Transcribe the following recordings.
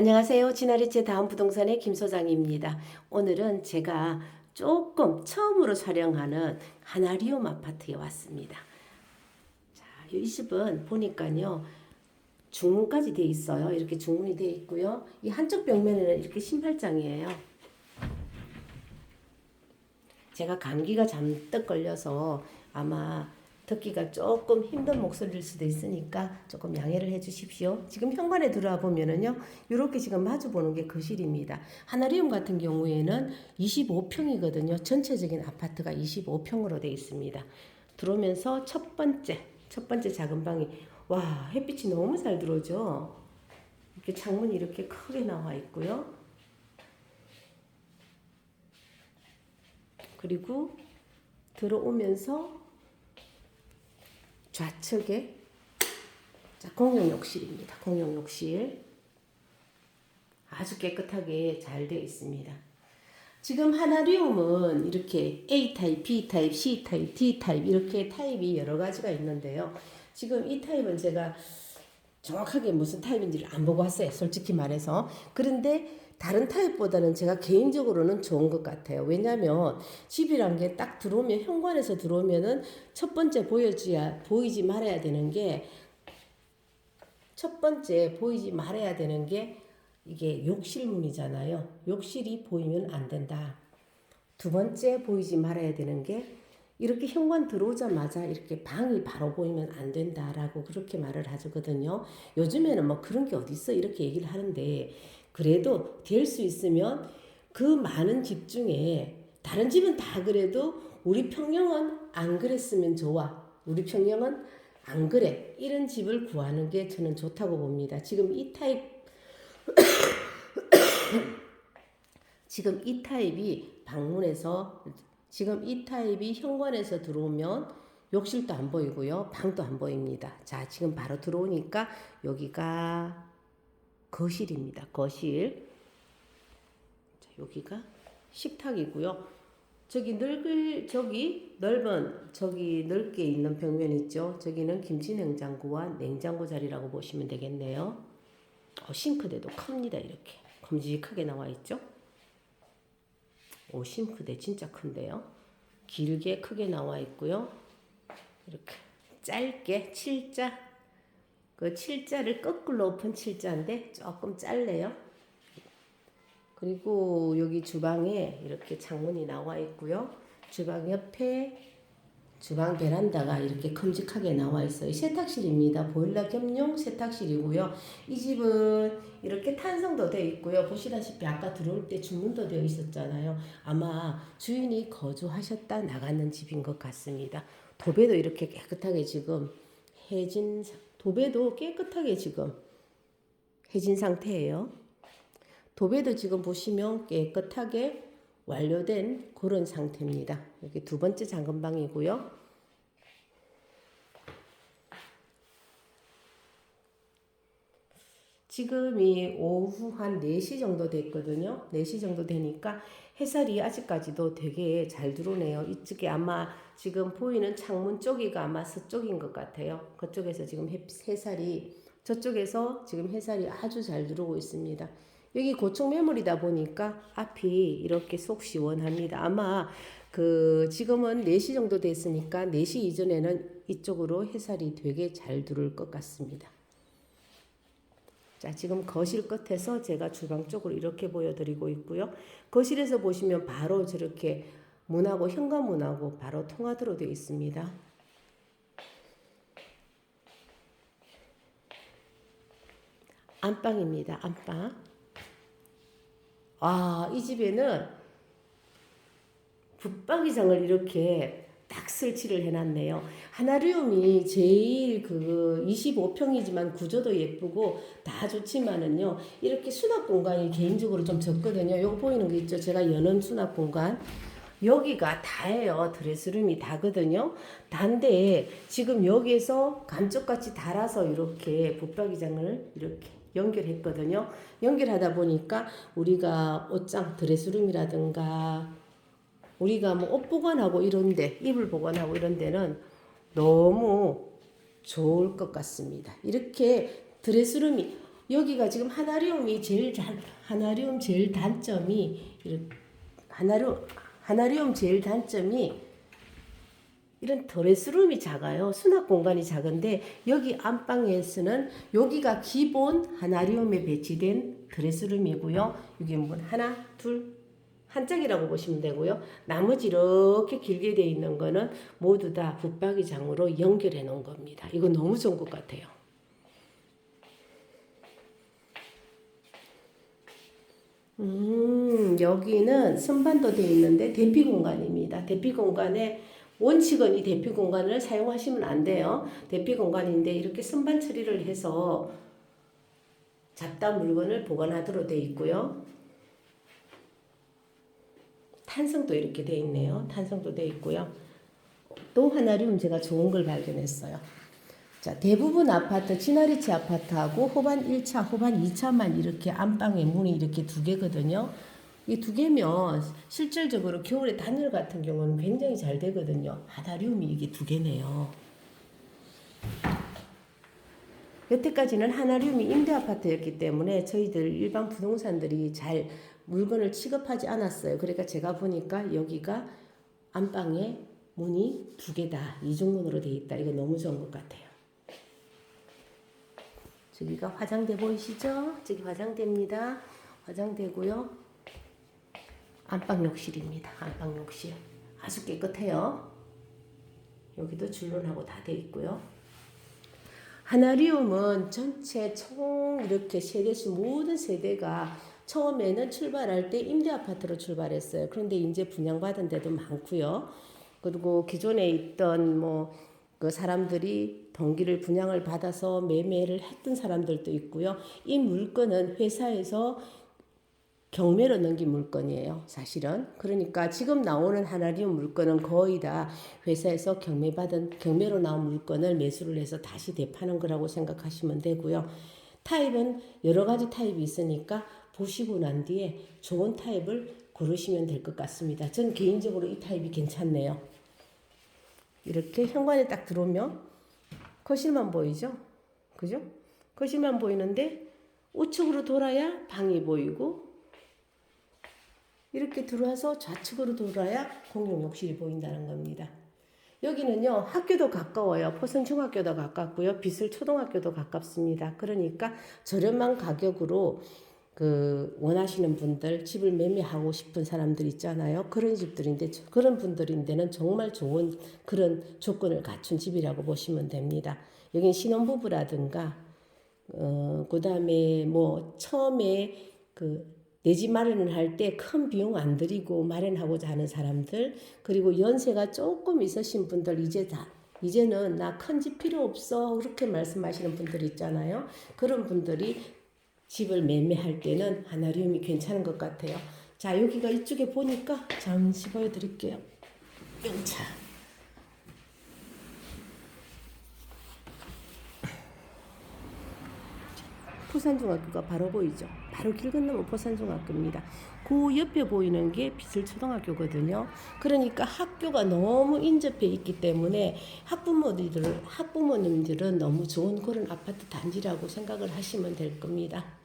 안녕하세요. 진아리체 다음 부동산의 김 소장입니다. 오늘은 제가 조금 처음으로 촬영하는 하나리움 아파트에 왔습니다. 자, 이 집은 보니까요. 중문까지 돼 있어요. 이렇게 중문이 돼 있고요. 이 한쪽 벽면에는 이렇게 신발장이에요. 제가 감기가 잔뜩 걸려서 아마 듣기가 조금 힘든 목소리일 수도 있으니까 조금 양해를 해 주십시오. 지금 현관에 들어와 보면은요. 이렇게 지금 마주 보는 게 거실입니다. 하나리움 같은 경우에는 25평이거든요. 전체적인 아파트가 25평으로 되어 있습니다. 들어오면서 첫 번째 첫 번째 작은 방이 와, 햇빛이 너무 잘 들어오죠. 이렇게 창문이 이렇게 크게 나와 있고요. 그리고 들어오면서 좌측에 자, 공용 욕실입니다. 공용 욕실. 아주 깨끗하게 잘 되어 있습니다. 지금 하나리움은 이렇게 A 타입, B 타입, C 타입, D 타입 이렇게 타입이 여러 가지가 있는데요. 지금 이 타입은 제가 정확하게 무슨 타입인지를 안 보고 왔어요. 솔직히 말해서. 그런데 다른 타입보다는 제가 개인적으로는 좋은 것 같아요. 왜냐하면 집이란 게 딱 들어오면 현관에서 들어오면은 첫 번째 보여줘야 보이지 말아야 되는 게 첫 번째 보이지 말아야 되는 게 이게 욕실 문이잖아요. 욕실이 보이면 안 된다. 두 번째 보이지 말아야 되는 게 이렇게 현관 들어오자마자 이렇게 방이 바로 보이면 안 된다라고 그렇게 말을 하거든요. 요즘에는 뭐 그런 게 어딨어 이렇게 얘기를 하는데 그래도 될 수 있으면 그 많은 집 중에 다른 집은 다 그래도 우리 평형은 안 그랬으면 좋아. 우리 평형은 안 그래. 이런 집을 구하는 게 저는 좋다고 봅니다. 지금 이 타입 지금 이 타입이 방문해서 지금 이 타입이 현관에서 들어오면 욕실도 안 보이고요. 방도 안 보입니다. 자, 지금 바로 들어오니까 여기가 거실입니다. 거실. 자, 여기가 식탁이고요. 저기 넓을 저기 넓은 저기 넓게 있는 벽면 있죠. 저기는 김치 냉장고와 냉장고 자리라고 보시면 되겠네요. 어, 싱크대도 큽니다. 이렇게 큼직하게 나와 있죠. 오 싱크대 진짜 큰데요. 길게 크게 나와 있고요. 이렇게 짧게 칠자 그 칠자를 거꾸로 엎은 칠자인데 조금 짧네요. 그리고 여기 주방에 이렇게 창문이 나와 있고요. 주방 옆에 주방 베란다가 이렇게 큼직하게 나와 있어요. 세탁실입니다. 보일러 겸용 세탁실이고요. 이 집은 이렇게 탄성도 되어 있고요. 보시다시피 아까 들어올 때 주문도 되어 있었잖아요. 아마 주인이 거주하셨다 나가는 집인 것 같습니다. 도배도 이렇게 깨끗하게 지금 해진 도배도 깨끗하게 지금 해진 상태예요. 도배도 지금 보시면 깨끗하게 완료된 그런 상태입니다. 여기 두 번째 잠금방이고요. 지금이 오후 한 4시 정도 됐거든요. 4시 정도 되니까 햇살이 아직까지도 되게 잘 들어오네요. 이쪽에 아마 지금 보이는 창문 쪽이가 아마 서쪽인 것 같아요. 그쪽에서 지금 햇살이 저쪽에서 지금 햇살이 아주 잘 들어오고 있습니다. 여기 고층 매물이다 보니까 앞이 이렇게 속 시원합니다. 아마 그 지금은 4시 정도 됐으니까 4시 이전에는 이쪽으로 햇살이 되게 잘 들어올 것 같습니다. 자, 지금 거실 끝에서 제가 주방 쪽으로 이렇게 보여드리고 있고요. 거실에서 보시면 바로 저렇게 문하고 현관문하고 바로 통하도록 되어 있습니다. 안방입니다. 안방. 아, 이 집에는 붙박이장을 이렇게 딱 설치를 해놨네요. 하나리움이 제일 그 25평이지만 구조도 예쁘고 다 좋지만은요. 이렇게 수납 공간이 개인적으로 좀 적거든요. 요거 보이는 거 있죠? 제가 여는 수납 공간. 여기가 다예요. 드레스룸이 다거든요. 단데 지금 여기에서 감쪽같이 달아서 이렇게 붙박이장을 이렇게 연결했거든요. 연결하다 보니까 우리가 옷장 드레스룸이라든가 우리가 뭐 옷 보관하고 이런데 이불 보관하고 이런 데는 너무 좋을 것 같습니다. 이렇게 드레스룸이 여기가 지금 하나리움이 제일 잘 하나리움 제일 단점이 하나리움 하나리움 제일 단점이 이런 드레스룸이 작아요. 수납 공간이 작은데 여기 안방에서는 여기가 기본 하나리움에 배치된 드레스룸이고요. 여기 문 하나, 둘, 한 짝이라고 보시면 되고요. 나머지 이렇게 길게 돼 있는 거는 모두 다 붙박이장으로 연결해 놓은 겁니다. 이거 너무 좋은 것 같아요. 음, 여기는 선반도 되어 있는데 대피 공간입니다. 대피 공간에 원칙은 이 대피 공간을 사용하시면 안 돼요. 대피 공간인데 이렇게 선반 처리를 해서 잡다한 물건을 보관하도록 되어 있고요. 탄성도 이렇게 되어 있네요. 탄성도 되어 있고요. 또 하나룸 제가 좋은 걸 발견했어요. 자, 대부분 아파트, 진아리치 아파트하고 호반 1차, 호반 2차만 이렇게 안방에 문이 이렇게 두 개거든요. 이 두 개면 실질적으로 겨울에 단열 같은 경우는 굉장히 잘 되거든요. 하나리움이 이게 두 개네요. 여태까지는 하나리움이 임대 아파트였기 때문에 저희들 일반 부동산들이 잘 물건을 취급하지 않았어요. 그러니까 제가 보니까 여기가 안방에 문이 두 개다. 이중문으로 돼 있다. 이거 너무 좋은 것 같아요. 저기가 화장대 보이시죠? 저기 화장대입니다. 화장대고요. 안방 욕실입니다. 안방 욕실. 아주 깨끗해요. 여기도 줄눈하고 다 돼 있고요. 하나리움은 전체 총 이렇게 세대수 모든 세대가 처음에는 출발할 때 임대 아파트로 출발했어요. 그런데 이제 분양받은 데도 많고요. 그리고 기존에 있던 뭐 그 사람들이 동기를 분양을 받아서 매매를 했던 사람들도 있고요. 이 물건은 회사에서 경매로 넘긴 물건이에요. 사실은. 그러니까 지금 나오는 하나리움 물건은 거의 다 회사에서 경매받은 경매로 나온 물건을 매수를 해서 다시 대파는 거라고 생각하시면 되고요. 타입은 여러 가지 타입이 있으니까 보시고 난 뒤에 좋은 타입을 고르시면 될 것 같습니다. 전 개인적으로 이 타입이 괜찮네요. 이렇게 현관에 딱 들어오면 거실만 보이죠? 그죠? 거실만 보이는데 우측으로 돌아야 방이 보이고 이렇게 들어와서 좌측으로 돌아야 공용 욕실이 보인다는 겁니다. 여기는요 학교도 가까워요. 포선 중학교도 가깝고요. 비슬 초등학교도 가깝습니다. 그러니까 저렴한 가격으로 그 원하시는 분들 집을 매매하고 싶은 사람들 있잖아요. 그런 집들인데 그런 분들인데는 정말 좋은 그런 조건을 갖춘 집이라고 보시면 됩니다. 여긴 신혼부부라든가 어 그다음에 뭐 처음에 그 내집 마련을 할 때 큰 비용 안 들이고 마련하고자 하는 사람들 그리고 연세가 조금 있으신 분들 이제 다 이제는 나 큰 집 필요 없어 그렇게 말씀하시는 분들 있잖아요. 그런 분들이 집을 매매할 때는 하나리움이 괜찮은 것 같아요. 자, 여기가 이쪽에 보니까 잠시 보여드릴게요. 영차. 포산중학교가 바로 보이죠. 바로 길 건너면 포산중학교입니다. 그 옆에 보이는 게 비슬초등학교거든요. 그러니까 학교가 너무 인접해 있기 때문에 학부모들 학부모님들은 너무 좋은 그런 아파트 단지라고 생각을 하시면 될 겁니다.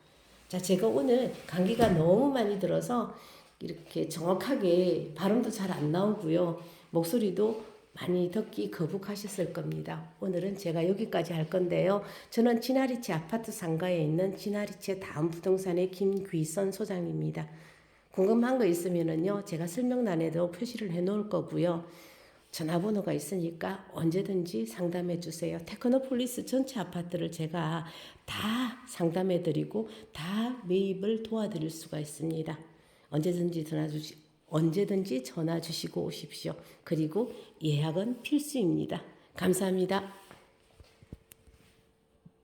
자, 제가 오늘 감기가 너무 많이 들어서 이렇게 정확하게 발음도 잘 안 나오고요. 목소리도 많이 듣기 거북하셨을 겁니다. 오늘은 제가 여기까지 할 건데요. 저는 진아리치 아파트 상가에 있는 진아리치 다음 부동산의 김귀선 소장입니다. 궁금한 거 있으면은요, 제가 설명란에도 표시를 해 놓을 거고요. 전화번호가 있으니까 언제든지 상담해 주세요. 테크노폴리스 전체 아파트를 제가 다 상담해 드리고 다 매입을 도와드릴 수가 있습니다. 언제든지 전화 주시 언제든지 전화 주시고 오십시오. 그리고 예약은 필수입니다. 감사합니다.